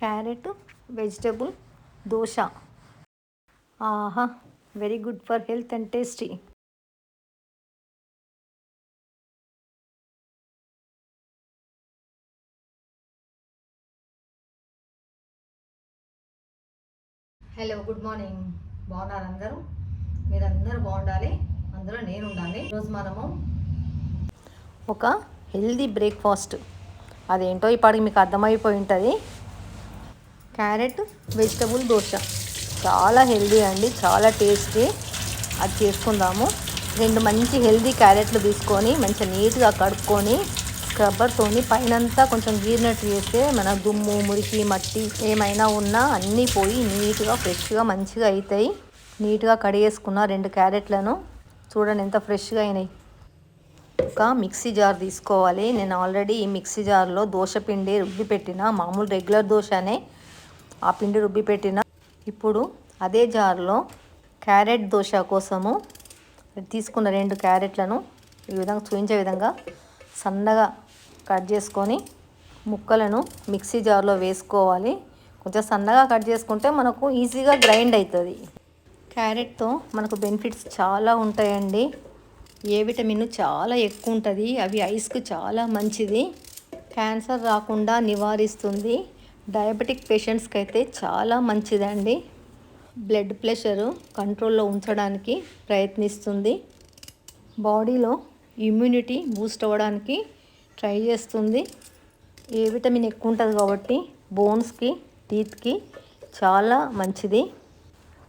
Carrot vegetable dosa. ఆహా very good for health and tasty. Hello good morning బాగున్నారు అందరూ? మీరందరూ బాగుండాలి? అందులో నేను ఉండాలి. ఈరోజు మనము ఒక హెల్దీ బ్రేక్ఫాస్ట్. అదేంటో ఇప్పటికి మీకు అర్థమైపోయి ఉంటుంది. Carrot vegetable dosa. చాలా హెల్దీ అండి చాలా టేస్టీ. అది చేసుకుందాము. రెండు మంచి హెల్దీ క్యారెట్లు తీసుకొని మంచిగా నీట్గా కడుక్కొని స్క్రబ్బర్తో పైనంతా కొంచెం గీరినట్టు చేస్తే మన దుమ్ము మురికి మట్టి ఏమైనా ఉన్నా అన్నీ పోయి నీట్గా ఫ్రెష్గా మంచిగా అవుతాయి నీట్గా కడిగేసుకున్న రెండు క్యారెట్లను చూడండి ఎంత ఫ్రెష్గా అయినాయి. ఒక మిక్సీ జార్ తీసుకోవాలి. నేను ఆల్రెడీ ఈ మిక్సీ జార్లో దోశ పిండి రుబ్బి పెట్టిన మామూలు రెగ్యులర్ దోశనే. ఆ పిండి రుబ్బి పెట్టిన. ఇప్పుడు అదే జార్లో క్యారెట్ దోశ కోసము తీసుకున్న రెండు క్యారెట్లను ఈ విధంగా చూపించే విధంగా సన్నగా కట్ చేసుకొని ముక్కలను మిక్సీ జార్లో వేసుకోవాలి. కొంచెం సన్నగా కట్ చేసుకుంటే మనకు ఈజీగా గ్రైండ్ అవుతుంది. క్యారెట్తో మనకు బెనిఫిట్స్ చాలా ఉంటాయండి. ఏ విటమిన్ చాలా ఎక్కువ ఉంటుంది. అవి ఐస్కు చాలా మంచిది. క్యాన్సర్ రాకుండా నివారిస్తుంది. డయాబెటిక్ పేషెంట్స్కి అయితే చాలా మంచిదండి. బ్లడ్ ప్రెషరు కంట్రోల్లో ఉంచడానికి ప్రయత్నిస్తుంది. బాడీలో ఇమ్యూనిటీ బూస్ట్ అవ్వడానికి ట్రై చేస్తుంది. ఏ విటమిన్ ఎక్కువ ఉంటుంది కాబట్టి బోన్స్కి టీత్కి చాలా మంచిది.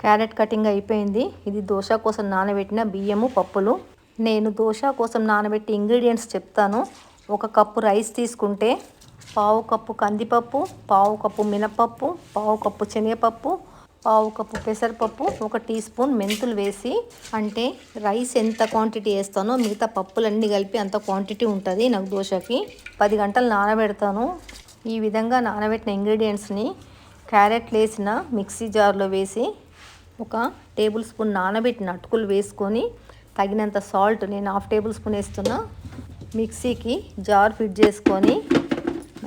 క్యారెట్ కటింగ్ అయిపోయింది. ఇది దోశ కోసం నానబెట్టిన బియ్యము పప్పులు. నేను దోశ కోసం నానబెట్టి ఇంగ్రీడియంట్స్ చెప్తాను. ఒక కప్పు రైస్ తీసుకుంటే పావు కప్పు కందిపప్పు పావు కప్పు మినపప్పు పావు కప్పు శనగపప్పు పావు కప్పు పెసరపప్పు ఒక టీ స్పూన్ మెంతులు వేసి అంటే రైస్ ఎంత క్వాంటిటీ వేస్తానో మిగతా పప్పులన్నీ కలిపి అంత క్వాంటిటీ ఉంటుంది నాకు దోశకి. పది గంటలు నానబెడతాను. ఈ విధంగా నానబెట్టిన ఇంగ్రీడియంట్స్ని క్యారెట్లు వేసిన మిక్సీ జార్లో వేసి ఒక టేబుల్ స్పూన్ నానబెట్టిన అటుకులు వేసుకొని తగినంత సాల్ట్ నేను హాఫ్ టేబుల్ స్పూన్ వేస్తున్నా మిక్సీకి జార్ ఫిట్ చేసుకొని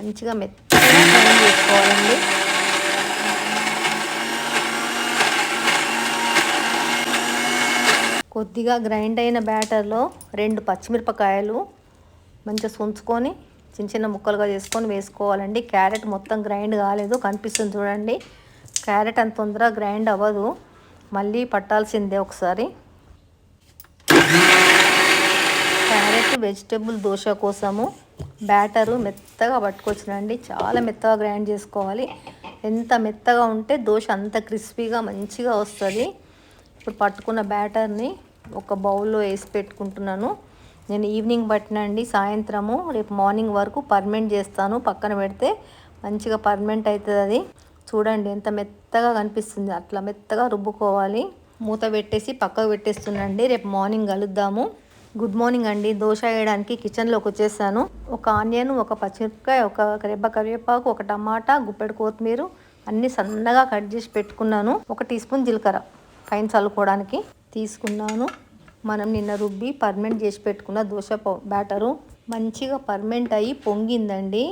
మంచిగా మెత్తగా గ్రైండ్ చేసుకోవాలండి కొద్దిగా గ్రైండ్ అయిన బ్యాటర్లో రెండు పచ్చిమిరపకాయలు మంచిగా సుంచుకొని చిన్న చిన్న ముక్కలుగా చేసుకొని వేసుకోవాలండి. క్యారెట్ మొత్తం గ్రైండ్ కాలేదు కనిపిస్తుంది చూడండి. క్యారెట్ అంత తొందరగా గ్రైండ్ అవ్వదు. మళ్ళీ పట్టాల్సిందే ఒకసారి. వచ్చేసి వెజిటబుల్ దోశ కోసము బ్యాటరు మెత్తగా పట్టుకొచ్చినండి. చాలా మెత్తగా గ్రైండ్ చేసుకోవాలి. ఎంత మెత్తగా ఉంటే దోశ అంత క్రిస్పీగా మంచిగా వస్తుంది. ఇప్పుడు పట్టుకున్న బ్యాటర్ని ఒక బౌల్లో వేసి పెట్టుకుంటున్నాను. నేను ఈవినింగ్ పట్టినండి సాయంత్రము రేపు మార్నింగ్ వరకు పర్మెంట్ చేస్తాను. పక్కన పెడితే మంచిగా పర్మెంట్ అవుతుంది అది చూడండి ఎంత మెత్తగా కనిపిస్తుంది. అట్లా మెత్తగా రుబ్బుకోవాలి. మూత పెట్టేసి పక్కకు పెట్టేస్తున్నాండి రేపు మార్నింగ్ కలుద్దాము. గుడ్ మార్నింగ్ అండి. దోశ వేయడానికి కిచెన్లోకి వచ్చేసాను. ఒక ఆనియన్ ఒక పచ్చిమిరపకాయ ఒక రెబ్బ కరివేపాకు ఒక టమాటా గుప్పెడు కొత్తిమీర అన్ని సన్నగా కట్ చేసి పెట్టుకున్నాను. ఒక టీ స్పూన్ జీలకర్ర పైన చల్లుకోవడానికి తీసుకున్నాను. మనం నిన్న రుబ్బి పర్మెంట్ చేసి పెట్టుకున్న దోశ బ్యాటరు మంచిగా పర్మెంట్ అయ్యి పొంగిందండి.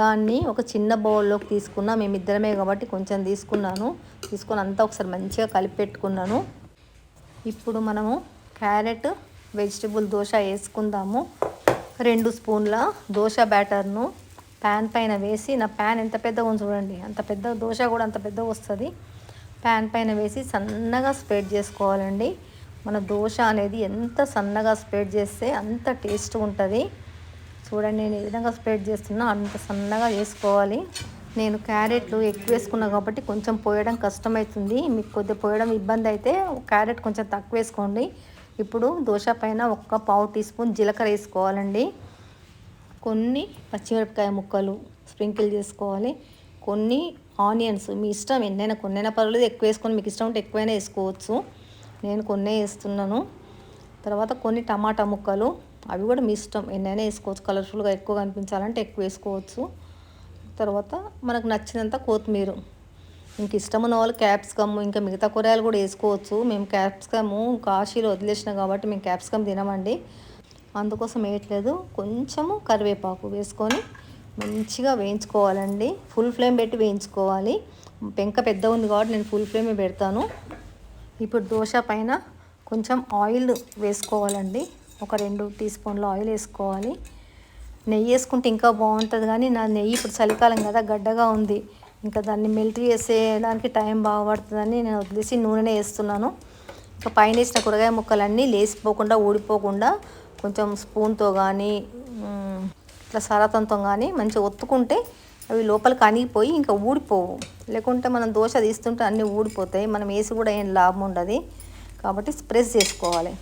దాన్ని ఒక చిన్న బౌల్లోకి తీసుకున్నా మేమిద్దరమే కాబట్టి కొంచెం తీసుకున్నాను. తీసుకొని అంతా ఒకసారి మంచిగా కలిపి పెట్టుకున్నాను. ఇప్పుడు మనము క్యారెట్ వెజిటబుల్ దోశ వేసుకుందాము. రెండు స్పూన్ల దోశ బ్యాటర్ను ప్యాన్ పైన వేసి నా ప్యాన్ ఎంత పెద్దగా ఉంది చూడండి అంత పెద్ద దోశ కూడా అంత పెద్దగా వస్తుంది. ప్యాన్ పైన వేసి సన్నగా స్ప్రెడ్ చేసుకోవాలండి. మన దోశ అనేది ఎంత సన్నగా స్ప్రెడ్ చేస్తే అంత టేస్ట్ ఉంటుంది. చూడండి నేను ఏ విధంగా స్ప్రెడ్ చేస్తున్నా అంత సన్నగా వేసుకోవాలి. నేను క్యారెట్లు ఎక్కువ వేసుకున్నా కాబట్టి కొంచెం పోయడం కష్టమవుతుంది. మీకు కొద్దిగా పోయడం ఇబ్బంది అయితే క్యారెట్ కొంచెం తక్కువ వేసుకోండి. ఇప్పుడు దోశ పైన ఒక్క పావు టీ స్పూన్ జీలకర్ర వేసుకోవాలండి. కొన్ని పచ్చిమిరపకాయ ముక్కలు స్ప్రింకిల్ చేసుకోవాలి. కొన్ని ఆనియన్స్ మీ ఇష్టం ఎన్నైనా కొన్నైనా పర్వాలేదు ఎక్కువ వేసుకొని మీకు ఇష్టం ఉంటే ఎక్కువైనా వేసుకోవచ్చు. నేను కొన్నే వేస్తున్నాను. తర్వాత కొన్ని టమాటా ముక్కలు అవి కూడా మీ ఇష్టం ఎన్నైనా వేసుకోవచ్చు. కలర్ఫుల్గా ఎక్కువ కనిపించాలంటే ఎక్కువ వేసుకోవచ్చు. తర్వాత మనకు నచ్చినంత కొత్తిమీర ఇంక ఇష్టం ఉన్న వాళ్ళు క్యాప్సికమ్ ఇంకా మిగతా కూరగాయలు కూడా వేసుకోవచ్చు. మేము క్యాప్సికమ్ కాశీలో వదిలేసిన కాబట్టి మేము క్యాప్సికమ్ తినమండి. అందుకోసం వేయట్లేదు కొంచెము కరివేపాకు వేసుకొని మంచిగా వేయించుకోవాలండి. ఫుల్ ఫ్లేమ్ పెట్టి వేయించుకోవాలి. పెంక పెద్ద ఉంది కాబట్టి నేను ఫుల్ ఫ్లేమే పెడతాను. ఇప్పుడు దోశ పైన కొంచెం ఆయిల్ వేసుకోవాలండి. ఒక రెండు టీ స్పూన్ల ఆయిల్ వేసుకోవాలి. నెయ్యి వేసుకుంటే ఇంకా బాగుంటుంది కానీ నా నెయ్యి ఇప్పుడు చలికాలం కదా గడ్డగా ఉంది. ఇంకా దాన్ని మెల్ట్ చేసేయడానికి టైం బాగా పడుతుందని నేను వదిలేసి నూనెనే వేస్తున్నాను. ఇంకా పైన వేసిన కూరగాయ ముక్కలన్నీ లేసిపోకుండా ఊడిపోకుండా కొంచెం స్పూన్తో కానీ ఇట్లా సరతంతో కానీ మంచిగా ఒత్తుకుంటే అవి లోపలికి అణిగిపోయి ఇంకా ఊడిపోవు. లేకుంటే మనం దోశ తీస్తుంటే అన్నీ ఊడిపోతాయి. మనం వేసి కూడా ఏం లాభం ఉండదు. కాబట్టి ప్రెస్ చేసుకోవాలి.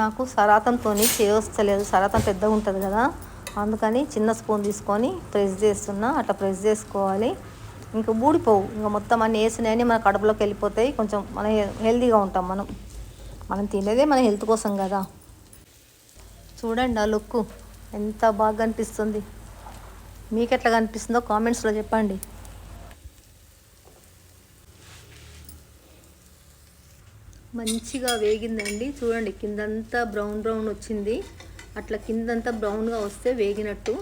నాకు సరాతంతో చేయవస్తలేదు సరాతం పెద్దగా ఉంటుంది కదా. అందుకని చిన్న స్పూన్ తీసుకొని ప్రెస్ చేస్తున్నా అట్లా ప్రెస్ చేసుకోవాలి. ఇంకా ఊడిపోవు ఇంకా మొత్తం అన్నీ వేసినాయని మన కడుపులోకి వెళ్ళిపోతాయి. కొంచెం మన హెల్తీగా ఉంటాం మనం. మనం తినేదే మన హెల్త్ కోసం కదా. చూడండి ఆ లుక్. ఎంత బాగా అనిపిస్తుంది మీకు ఎట్లా కనిపిస్తుందో కామెంట్స్లో చెప్పండి. మంచిగా వేగిందండి. చూడండి కిందంతా బ్రౌన్ బ్రౌన్ వచ్చింది. అట్లా కిందంతా బ్రౌన్గా వస్తే వేగినట్టు.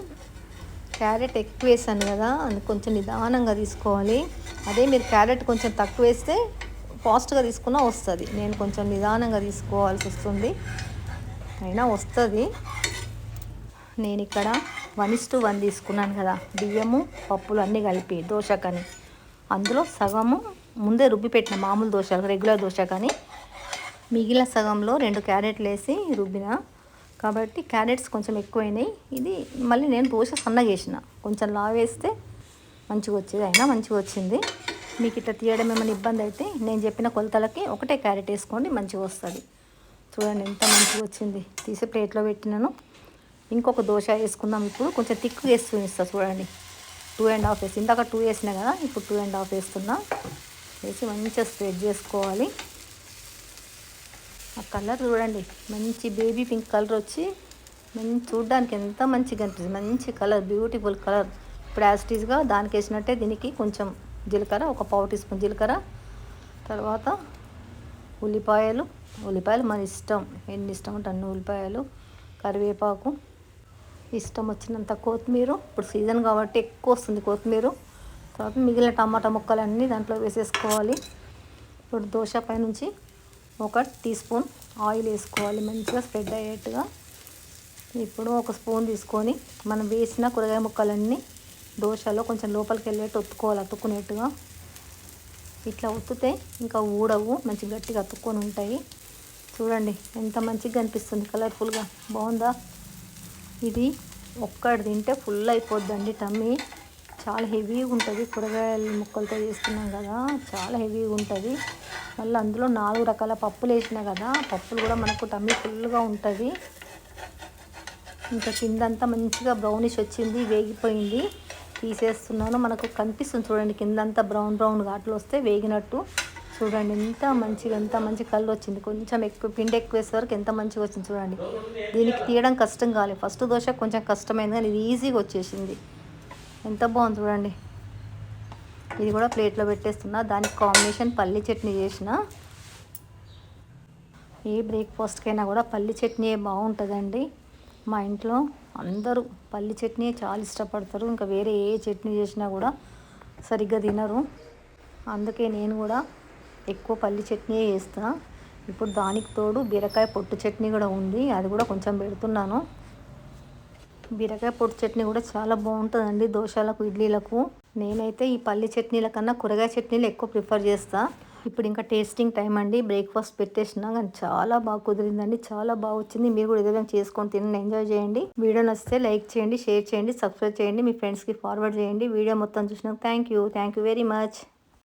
క్యారెట్ ఎక్కువ వేసాను కదా అది కొంచెం నిదానంగా తీసుకోవాలి. అదే మీరు క్యారెట్ కొంచెం తక్కువ వేస్తే ఫాస్ట్గా తీసుకున్నా వస్తుంది. నేను కొంచెం నిదానంగా తీసుకోవాల్సి వస్తుంది. అయినా వస్తుంది. నేను ఇక్కడ వన్ ఇస్ టు వన్ తీసుకున్నాను కదా బియ్యము పప్పులు అన్నీ కలిపి దోశ కానీ అందులో సగము ముందే రుబ్బి పెట్టిన మామూలు దోశ రెగ్యులర్ దోశ కానీ మిగిలిన సగంలో రెండు క్యారెట్లు వేసి రుబ్బిన కాబట్టి క్యారెట్స్ కొంచెం ఎక్కువైనాయి. ఇది మళ్ళీ నేను దోశ సన్నగా వేసిన కొంచెం లా వేస్తే మంచిగా వచ్చేది. అయినా మంచిగా వచ్చింది. మీకు ఇట్లా తీయడం ఏమైనా ఇబ్బంది అయితే నేను చెప్పిన కొలతలకి ఒకటే క్యారెట్ వేసుకోండి మంచిగా వస్తుంది. చూడండి ఎంత మంచిగా వచ్చింది. తీసి ప్లేట్లో పెట్టినాను. ఇంకొక దోశ వేసుకుందాం ఇప్పుడు. కొంచెం థిక్ వేసి చూపిస్తా చూడండి. టూ అండ్ హాఫ్ వేసి. ఇందాక టూ వేసినా కదా ఇప్పుడు టూ అండ్ హాఫ్ వేస్తున్నా. వేసి మంచిగా స్ప్రెడ్ చేసుకోవాలి. ఆ కలర్ చూడండి. మంచి బేబీ పింక్ కలర్ వచ్చి మంచి చూడడానికి ఎంత మంచిగా అనిపిస్తుంది. మంచి కలర్ బ్యూటిఫుల్ కలర్. ఇప్పుడు యాజిటీస్గా దానికి వేసినట్టే దీనికి కొంచెం జీలకర్ర ఒక పావు టీ స్పూన్ జీలకర్ర. తర్వాత ఉల్లిపాయలు. ఉల్లిపాయలు మన ఇష్టం. ఎన్ని ఇష్టం ఉంటే అన్ని ఉల్లిపాయలు కరివేపాకు. ఇష్టం వచ్చినంత కొత్తిమీర. ఇప్పుడు సీజన్ కాబట్టి ఎక్కువ వస్తుంది కొత్తిమీర. తర్వాత మిగిలిన టమాటా ముక్కలు అన్నీ దాంట్లో వేసేసుకోవాలి. ఇప్పుడు దోశ పైనుంచి ఒక టీ స్పూన్ ఆయిల్ వేసుకోవాలి. మంచిగా స్ప్రెడ్ అయ్యేట్టుగా ఇప్పుడు ఒక స్పూన్ తీసుకొని మనం వేసిన కూరగాయ ముక్కలన్నీ దోశలో కొంచెం లోపలికి వెళ్ళేట్టు ఒత్తుకోవాలి. అతుక్కునేట్టుగా ఇట్లా ఒత్తుతే ఇంకా ఊడవు మంచి గట్టిగా అతుక్కొని ఉంటాయి. చూడండి ఎంత మంచిగా అనిపిస్తుంది కలర్ఫుల్గా బాగుందా? ఇది ఒక్కటి తింటే ఫుల్ అయిపోద్దండి టమ్మీ. చాలా హెవీగా ఉంటుంది. కూరగాయల ముక్కలతో చేస్తున్నాం కదా చాలా హెవీగా ఉంటుంది. మళ్ళీ అందులో నాలుగు రకాల పప్పులు వేసినా కదా పప్పులు కూడా మనకు టమ్మీ ఫుల్గా ఉంటుంది. ఇంకా కిందంతా మంచిగా బ్రౌనిష్ వచ్చింది వేగిపోయింది. తీసేస్తున్నాను. మనకు కనిపిస్తుంది చూడండి కిందంతా బ్రౌన్ బ్రౌన్ ఘాట్లు వస్తే వేగినట్టు. చూడండి ఎంత మంచిగా ఎంత మంచి కళ్ళు వచ్చింది. కొంచెం ఎక్కువ పిండి ఎక్కువ వేసే వరకు ఎంత మంచిగా వచ్చింది చూడండి. దీనికి తీయడం కష్టం కాలేదు. ఫస్ట్ దోశ కొంచెం కష్టమైంది కానీ ఇది ఈజీగా వచ్చేసింది. ఎంత బాగుంది చూడండి. ఇది కూడా ప్లేట్లో పెట్టేస్తున్నా. దానికి కాంబినేషన్ పల్లి చట్నీ చేసిన. ఏ బ్రేక్ఫాస్ట్కైనా కూడా పల్లి చట్నీ బాగుంటుందండి. మా ఇంట్లో అందరూ పల్లి చట్నీ చాలా ఇష్టపడతారు. ఇంకా వేరే ఏ చట్నీ చేసినా కూడా సరిగ్గా తినరు. అందుకే నేను కూడా ఎక్కువ పల్లి చట్నీ చేస్తాను ఇప్పుడు దానికి తోడు బీరకాయ పొట్టు చట్నీ కూడా ఉంది. అది కూడా కొంచెం పెడుతున్నాను. బీరకాయ పొడి చట్నీ కూడా చాలా బాగుంటుందండి దోశలకు ఇడ్లీలకు. నేనైతే ఈ పల్లి చట్నీల కన్నా కూరగాయ చట్నీలు ఎక్కువ ప్రిఫర్ చేస్తా. ఇప్పుడు ఇంకా టేస్టింగ్ టైం అండి. బ్రేక్ఫాస్ట్ పెట్టేసిన కానీ చాలా బాగా కుదిరిందండి. చాలా బాగా వచ్చింది. మీరు కూడా ఏదైనా చేసుకొని తినండి. ఎంజాయ్ చేయండి. వీడియో నచ్చితే లైక్ చేయండి షేర్ చేయండి సబ్స్క్రైబ్ చేయండి. మీ ఫ్రెండ్స్కి ఫార్వర్డ్ చేయండి. వీడియో మొత్తం చూసినాక thank you. Thank you very much.